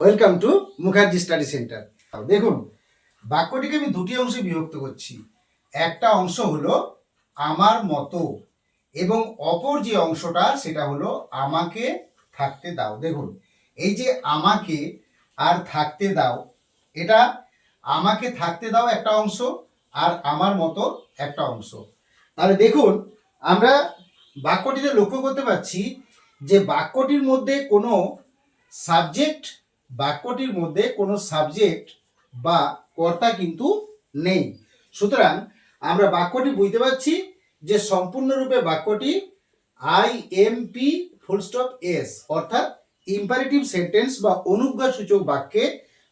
Welcome to Mukherjee study centre দেখুন, বাক্যটিকে আমি দুটি অংশে বিভক্ত করছি। একটা অংশ হলো আমার মতো এবং অপর যে অংশটা সেটা হলো আমাকে থাকতে দাও। দেখুন, এই যে আমাকে আর থাকতে দাও, এটা আমাকে থাকতে দাও একটা অংশ আর আমার মতো একটা অংশ। তাহলে দেখুন, আমরা বাক্যটিতে লক্ষ্য করতে পারছি যে বাক্যটির মধ্যে কোনো সাবজেক্ট বাক্যটির মধ্যে কোনো সাবজেক্ট বা কর্তা কিন্তু নেই। সুতরাং আমরা বাক্যটি বুঝতে পারছি যে সম্পূর্ণরূপে বাক্যটি I M P full stop S অর্থাৎ ইম্পারেটিভ সেন্টেন্স বা অনুজ্ঞা সূচক বাক্যে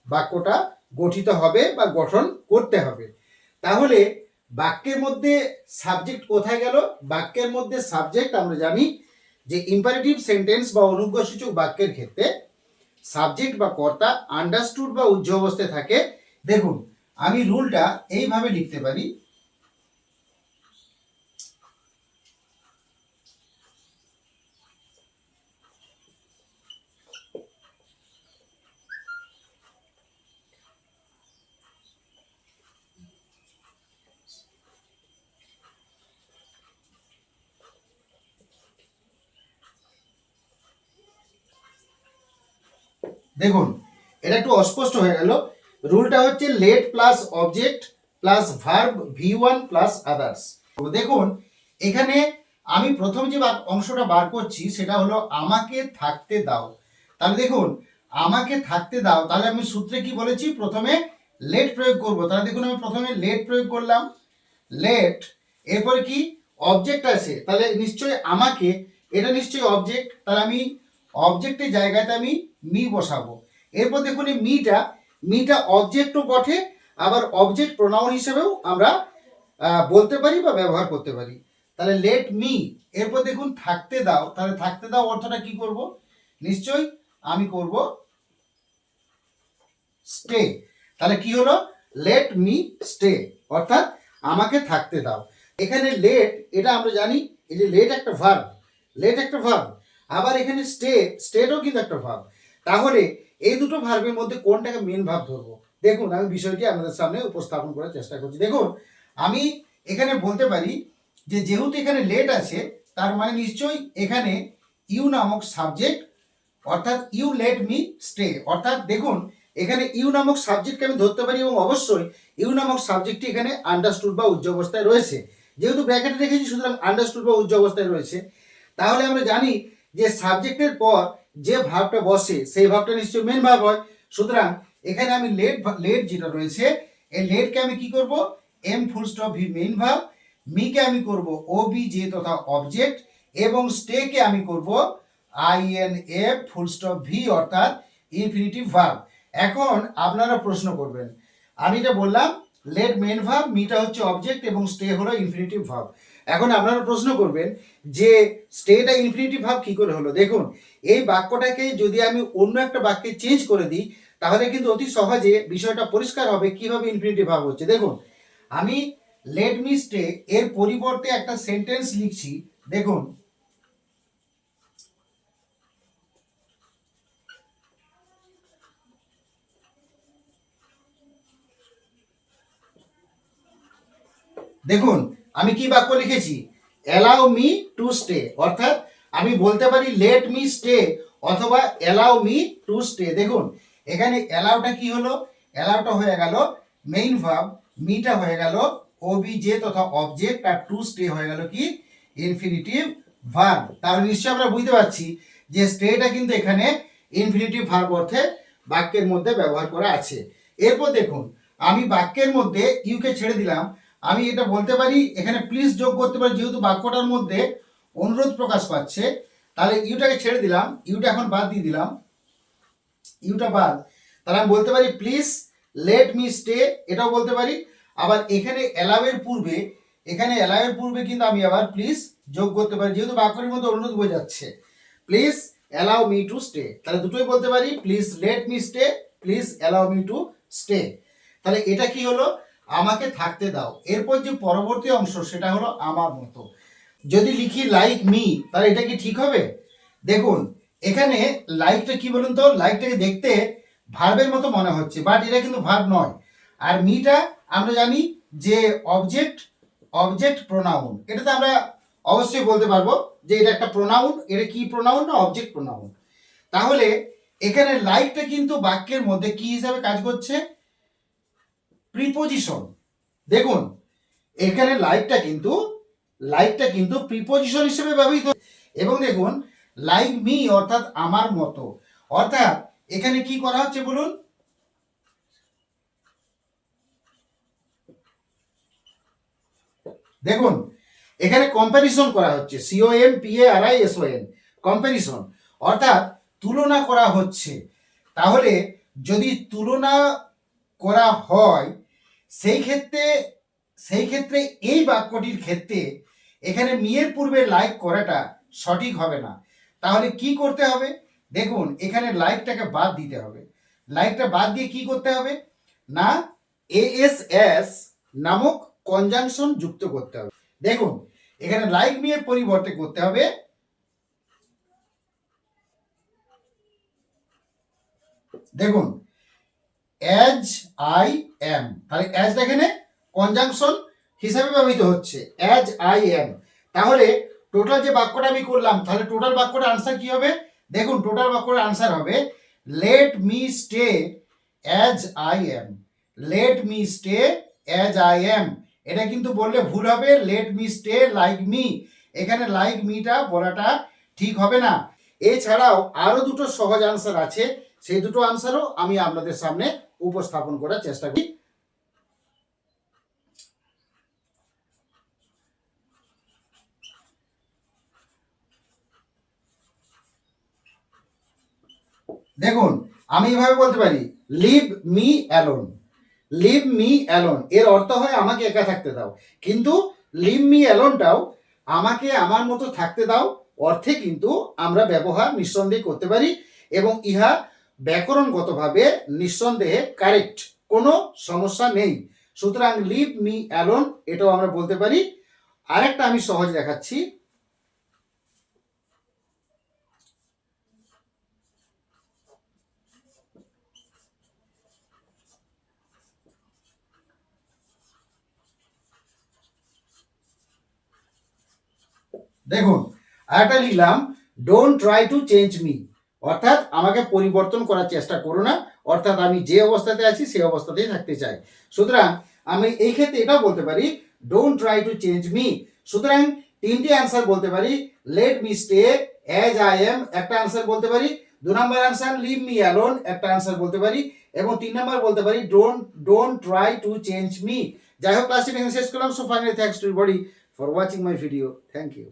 বাক্যটা গঠিত হবে বা গঠন করতে হবে। তাহলে বাক্যের মধ্যে সাবজেক্ট কোথায় গেল? বাক্যের মধ্যে সাবজেক্ট আমরা জানি যে ইম্পারেটিভ সেন্টেন্স বা অনুজ্ঞা সূচক বাক্যের ক্ষেত্রে সাবজেক্ট বা কর্তা আন্ডারস্টুড বা উজ্জ্ব অবস্থায় থাকে দেখুন আমি রুলটা এইভাবে লিখতে পারি দেখুন, এটা একটু অস্পষ্ট হয়ে গেল। রুলটা হচ্ছে let plus object plus verb V one plus others দেখুন, এখানে আমি প্রথম যে অংশটা বার করছি, সেটা হলো আমাকে থাকতে দাও। তাহলে দেখুন, আমাকে থাকতে দাও, তাহলে আমি সূত্রে কি বলেছি? প্রথমে লেট প্রয়োগ করব। তাহলে দেখুন, আমি প্রথমে লেট প্রয়োগ করলাম। লেট এরপরে কি? অবজেক্ট আছে। তাহলে নিশ্চয়ই আমাকে, এটা নিশ্চয়ই অবজেক্ট তাহলে আমি অবজেক্টের জায়গাতে আমি মি বসাবো। এরপর দেখুন এই মিটা মিটা অবজেক্টও বটে, আবার অবজেক্ট প্রোনাউন হিসেবেও আমরা বলতে পারি বা ব্যবহার করতে পারি। তাহলে লেট মি এরপর দেখুন থাকতে দাও, তাহলে থাকতে দাও অর্থটা কি করব? নিশ্চয়ই আমি করব স্টে তাহলে কি হলো? লেট মি স্টে অর্থাৎ আমাকে থাকতে দাও। এখানে লেট এটা আমরা জানি, এই যে লেট একটা ভার্ব লেট একটা ভার্ব আবার এখানে স্টে স্টেটও কিন্তু একটা ভাব তাহলে এই দুটো ভার্বের মধ্যে কোনটাকে মেন ভাব ধরবো? দেখুন, আমি বিষয়টি আপনাদের সামনে উপস্থাপন করার চেষ্টা করছি। দেখুন, আমি এখানে বলতে পারি যে যেহেতু এখানে লেট আছে, তার মানে নিশ্চয়ই এখানে ইউ নামক সাবজেক্ট অর্থাৎ ইউ লেট মি স্টে অর্থাৎ দেখুন, এখানে ইউ নামক সাবজেক্টকে আমি ধরতে পারি এবং অবশ্যই ইউ নামক সাবজেক্টটি এখানে আন্ডারস্টুড বা উজ্জ্ব অবস্থায় রয়েছে। যেহেতু ব্র্যাকেটে রেখেছি, সুতরাং আন্ডারস্টুড বা উজ্জ্ব অবস্থায় রয়েছে। তাহলে আমরা জানি যে সাবজেক্টের পর যে ভাবটা বসে, সেই ভাবটা নিশ্চয়ই মেন ভাব হয়। সুতরাং এখানে আমি লেট লেট যেটা রয়েছে, এই লেটকে আমি কি করব? M full stop V main ভাব মিকে আমি করব ও বি জে তথা অবজেক্ট এবং স্টেকে আমি করব I N F full stop V অর্থাৎ ইনফিনিটিভ ভার্ব এখন আপনারা প্রশ্ন করবেন, আমি এটা বললাম লেট মেন ভাব মিটা হচ্ছে অবজেক্ট এবং স্টে হলো ইনফিনিটিভ ভার্ব এখন আপনারা প্রশ্ন করবেন যে স্টেটা ইনফিনিটিভ ভাব কি করে হলো? দেখুন, এই বাক্যটাকে যদি আমি অন্য একটা বাক্যে চেঞ্জ করে দিই, তাহলে কিন্তু অতি সহজে বিষয়টা পরিষ্কার হবে কীভাবে ইনফিনিটিভ ভাব হচ্ছে। দেখুন, আমি লেট মি স্টে এর পরিবর্তে একটা সেন্টেন্স লিখছি। দেখুন দেখুন আমি কি বাক্য লিখেছি? অ্যালাউ মি টু স্টে অর্থাৎ আমি বলতে পারি লেট মি স্টে অথবা অ্যালাউ মি টু স্টে দেখুন, এখানে অ্যালাউটা কি হলো? অ্যালাউটা হয়ে গেল মেইন ভার্ব মিটা হয়ে গেল ওবিজে তথা অবজেক্ট আর টু স্টে হয়ে গেল কি? ইনফিনিটিভ ভার্ব তাহলে নিশ্চয়ই আমরা বুঝতে পারছি যে স্টেটা কিন্তু এখানে ইনফিনিটিভ ভার্ব অর্থে বাক্যের মধ্যে ব্যবহার করা আছে। এরপর দেখুন, আমি বাক্যের মধ্যে ইউকে ছেড়ে দিলাম আমি এটা বলতে পারি, এখানে প্লিজ যোগ করতে পারি, যেহেতু বাক্যটার মধ্যে অনুরোধ প্রকাশ পাচ্ছে, তাহলে ইউটাকে ছেড়ে দিলাম ইউটা এখন বাদ দিয়ে দিলাম ইউটা বাদ। তাহলে আমি বলতে পারি প্লিজ লেট মি স্টে এটাও বলতে পারি। আবার এখানে অ্যালাউয়ের পূর্বে, এখানে অ্যালাউয়ের পূর্বে কিন্তু আমি আবার প্লিজ যোগ করতে পারি, যেহেতু বাক্যটির মধ্যে অনুরোধ বোঝাচ্ছে please allow me to stay তাহলে দুটোই বলতে পারি please let me stay please allow me to stay তাহলে এটা কি হলো? আমাকে থাকতে দাও। এরপর যে পরবর্তী অংশ, সেটা হলো আমার মতো। যদি লিখি লাইক মি তাহলে এটা কি ঠিক হবে? দেখুন, এখানে লাইকটা কি বলুন তো? লাইকটাকে দেখতে ভার্বের মতো মনে হচ্ছে বাট এটা কিন্তু ভার্ব নয়। আর মিটা আমরা জানি যে অবজেক্ট অবজেক্ট প্রোনাউন এটাতে আমরা অবশ্যই বলতে পারব যে এটা একটা প্রোনাউন এটা কি প্রোনাউন না অবজেক্ট প্রোনাউন তাহলে এখানে লাইকটা কিন্তু বাক্যের মধ্যে কি হিসাবে কাজ করছে? প্রিপোজিশন দেখুন, এখানে লাইকটা কিন্তু লাইকটা কিন্তু প্রিপোজিশন হিসেবে ব্যবহৃত এবং দেখুন লাইক মি অর্থাৎ আমার মতো। অর্থাৎ, এখানে কি করা হচ্ছে বলুন? দেখুন, এখানে কম্প্যারিজন করা হচ্ছে। C O M P A R I S O N comparison অর্থাৎ, তুলনা করা হচ্ছে। তাহলে, যদি তুলনা করা হয় সেই ক্ষেত্রে সেই ক্ষেত্রে এই বাক্যটির ক্ষেত্রে এখানে মিয়ের পূর্বে লাইক করাটা সঠিক হবে না। তাহলে কি করতে হবে? দেখুন, এখানে লাইকটাকে বাদ দিতে হবে। লাইকটা বাদ দিয়ে কি করতে হবে? না এএসএস নামক কনজাংশন যুক্ত করতে হবে। দেখুন, এখানে লাইক মিয়ের পরিবর্তে করতে হবে। দেখুন অ্যাজ আই এম তাহলে অ্যাজ এখানে কনজাংশন হিসাবে ব্যবহৃত হচ্ছে। অ্যাজ আই এম তাহলে টোটাল যে বাক্যটা আমি করলাম, তাহলে টোটাল বাক্যটার আনসার কি হবে? দেখুন টোটাল বাক্যটার আনসার হবে let me stay as I am let me stay as I am এটা কিন্তু বললে ভুল হবে let me stay like me এখানে লাইক মিটা বলাটা ঠিক হবে না। এছাড়াও আরও দুটো সহজ আনসার আছে, সেই দুটো আনসারও আমি আপনাদের সামনে উপস্থাপন করার চেষ্টা করি। দেখুন, আমি এভাবে বলতে পারি leave me alone leave me alone এর অর্থ হয় আমাকে একা থাকতে দাও। কিন্তু লিভ মি অ্যালোনটাও আমাকে আমার মতো থাকতে দাও, অর্থে কিন্তু আমরা ব্যবহার নিঃসন্দেহে করতে পারি এবং ইহা ব্যাকরণগতভাবে নিঃসন্দেহে কারেক্ট কোনো সমস্যা নেই। সুতরাং লিভ মি অ্যালোন এটাও আমরা বলতে পারি। আরেকটা আমি সহজ দেখাচ্ছি। দেখুন, আরেকটা লিখলাম don't try to change me অর্থাৎ আমাকে পরিবর্তন করার চেষ্টা করো না, অর্থাৎ আমি যে অবস্থাতে আছি সেই অবস্থাতেই থাকতে চাই। সুতরাং আমি এই ক্ষেত্রে এটাও বলতে পারি don't try to change me সুতরাং তিনটি অ্যান্সার বলতে পারি let me stay as I am একটা অ্যান্সার বলতে পারি, দু নম্বর অ্যান্সার লিভ মি অ্যালোন একটা অ্যান্সার বলতে পারি, এবং তিন নম্বর বলতে পারি don't don't try to change me যাই হোক ক্লাসটি শেষ করলাম। So finally thanks to body for watching my video thank you